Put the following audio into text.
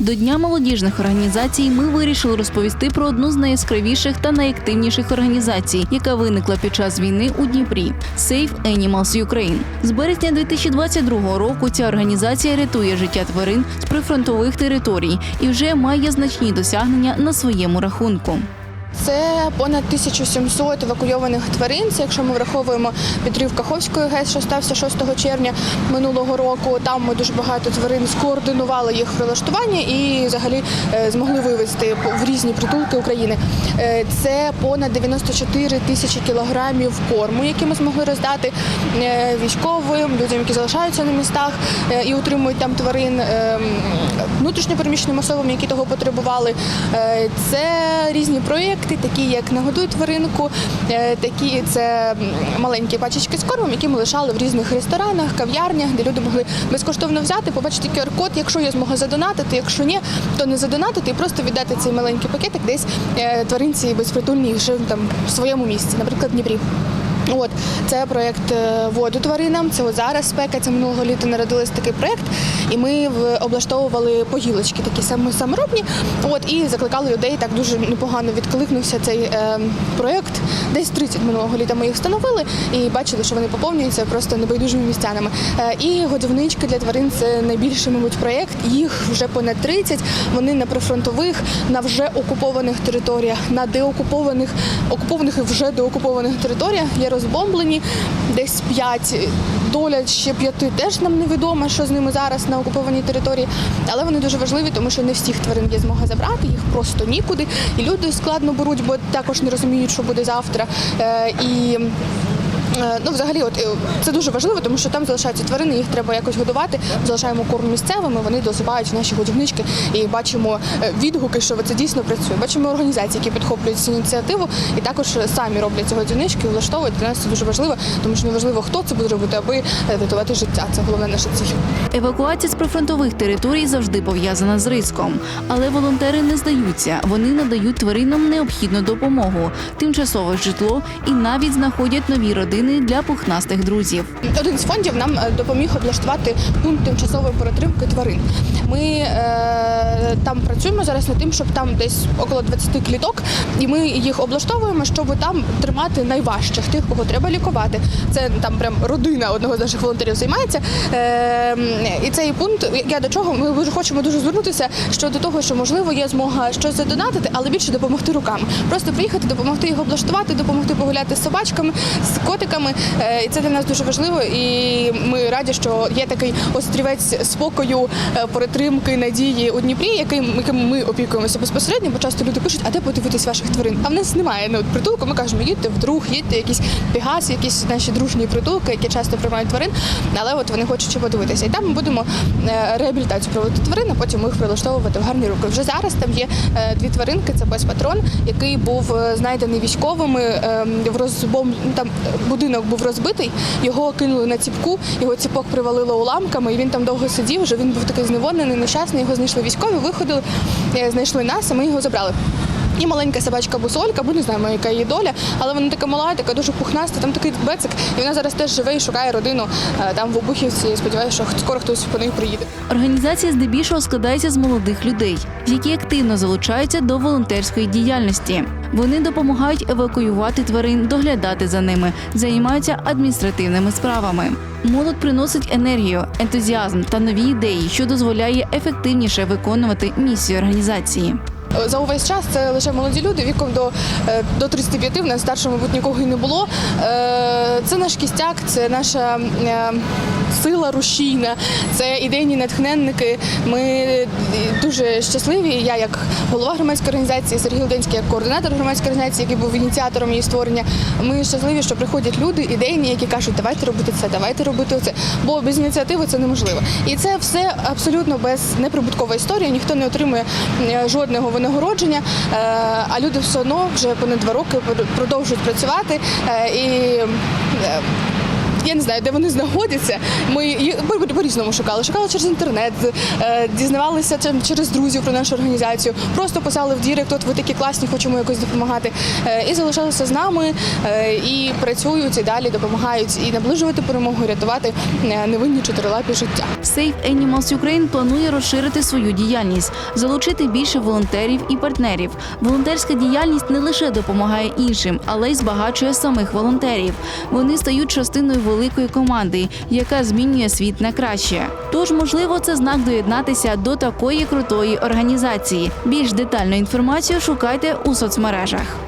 До Дня молодіжних організацій ми вирішили розповісти про одну з найяскравіших та найактивніших організацій, яка виникла під час війни у Дніпрі Save Animals Ukraine. З березня 2022 року ця організація рятує життя тварин з прифронтових територій і вже має значні досягнення на своєму рахунку. Це понад 1700 евакуйованих тварин. Це якщо ми враховуємо підрив Каховської ГЕС, що стався 6 червня минулого року. Там ми дуже багато тварин скоординували їх прилаштування і взагалі е, змогли вивезти в різні притулки України. Е, Це понад 94 тисячі кілограмів корму, які ми змогли роздати е, військовим, людям, які залишаються на містах і утримують там тварин, е, внутрішньопереміщеним особам, які того потребували. Е, Це різні проєкти, такі як нагодуй тваринку, е, такі це маленькі пачечки з кормом, які ми лишали в різних ресторанах, кав'ярнях, де люди могли безкоштовно взяти, побачити QR-код, якщо є змога задонатити, якщо ні, то не задонатити і просто віддати цей маленький пакетик десь е, тваринці безпритульній вже там в своєму місці, наприклад, в Дніпрі. От це проєкт воду тваринам. Це зараз спека. Це минулого літа народились такий проєкт, і ми облаштовували поїлочки, такі саме саморобні. От і закликали людей. Так дуже непогано відкликнувся цей е, проєкт. Десь 30 минулого літа ми їх встановили і бачили, що вони поповнюються просто небайдужими містянами. Е, і годівнички для тварин це найбільший, мабуть, проєкт. Їх вже понад 30. Вони на прифронтових, на вже окупованих територіях, на деокупованих, окупованих і вже деокупованих територіях є розбомблені. Десь 5. Доля ще п'яти теж нам невідомо, що з ними зараз на окупованій території. Але вони дуже важливі, тому що не всіх тварин є змога забрати, їх просто нікуди. І люди складно беруть, бо також не розуміють, що буде завтра. Е, і Ну, взагалі, от е, це дуже важливо, тому що там залишаються тварини, їх треба якось годувати. Залишаємо корм місцевими, вони досипають в наші годівнички і бачимо е, відгуки, що це дійсно працює. Бачимо організації, які підхоплюють цю ініціативу, і також самі роблять ці годівнички, влаштовують. Для нас це дуже важливо, тому що не важливо, хто це буде робити, аби е, рятувати життя. Це головне наша ціль. Евакуація з прифронтових територій завжди пов'язана з ризиком, але волонтери не здаються. Вони надають тваринам необхідну допомогу, тимчасове житло і навіть знаходять нові родини для пухнастих друзів. Один з фондів нам е, допоміг облаштувати пункт тимчасової перетримки тварин. Ми е, там працюємо зараз над тим, щоб там десь около 20 кліток, і ми їх облаштовуємо, щоб там тримати найважчих, тих, кого треба лікувати. Це там прям родина одного з наших волонтерів займається. Е, і цей пункт, я до чого ми дуже хочемо дуже звернутися щодо того, що можливо є змога щось задонатити, але більше допомогти руками. Просто приїхати, допомогти їх облаштувати, допомогти погуляти з собачками, з котиками. Е, І це для нас дуже важливо. І ми раді, що є такий острівець спокою, е, перетримки, надії у Дніпрі, яким, яким ми опікуємося безпосередньо, бо часто люди пишуть, а де подивитись ваших тварин? А в нас немає ну, притулку. Ми кажемо, їдьте вдруг, їдьте якісь пігаси, якісь наші дружні притулки, які часто приймають тварин, але от вони хочуть ще подивитися. І там ми будемо е, реабілітацію проводити тварин, а потім їх прилаштовувати в гарні руки. Вже зараз там є дві тваринки. Це пес патрон, який був знайдений військовими е, в розбом... ну, там е, будинок був розбитий. Його кинули на ціпку, його ціпок привалило уламками, і він там довго сидів. Вже він був такий зневоднений, нещасний. Його знайшли військові, виходили, е, знайшли нас, а ми його забрали. І маленька собачка бусолька, бо не знаємо, яка її доля, але вона така мала, така дуже пухнаста, там такий бецик, і вона зараз теж живе і шукає родину е, там в Обухівці. Сподіваюся, що скоро хтось по неї приїде. Організація здебільшого складається з молодих людей, які активно залучаються до волонтерської діяльності. Вони допомагають евакуювати тварин, доглядати за ними, займаються адміністративними справами. Молодь приносить енергію, ентузіазм та нові ідеї, що дозволяє ефективніше виконувати місію організації. За увесь час це лише молоді люди віком до, е, до 35, в нас старше, мабуть, нікого і не було. Е, Це наш кістяк, це наша е, сила рушійна, це ідейні натхненники. Ми дуже щасливі. Я як голова громадської організації, Сергій Луденський як координатор громадської організації, який був ініціатором її створення. Ми щасливі, що приходять люди ідейні, які кажуть, давайте робити це, давайте робити це. Бо без ініціативи це неможливо. І це все абсолютно без неприбуткова історія. Ніхто не отримує е, жодного винагородження, е, а люди все одно вже понад два роки продовжують працювати е, і. Я не знаю, де вони знаходяться. Ми по- різному шукали. Шукали через інтернет, е, дізнавалися через друзів про нашу організацію. Просто писали в Дірект, от ви такі класні, хочемо якось допомагати. Е, І залишалися з нами е, і працюють і далі допомагають і наближувати перемогу, і рятувати невинні чотирилапі життя. Save Animals Ukraine планує розширити свою діяльність, залучити більше волонтерів і партнерів. Волонтерська діяльність не лише допомагає іншим, але й збагачує самих волонтерів. Вони стають частиною великої команди, яка змінює світ на краще. Тож, можливо, це знак доєднатися до такої крутої організації. Більш детальну інформацію шукайте у соцмережах.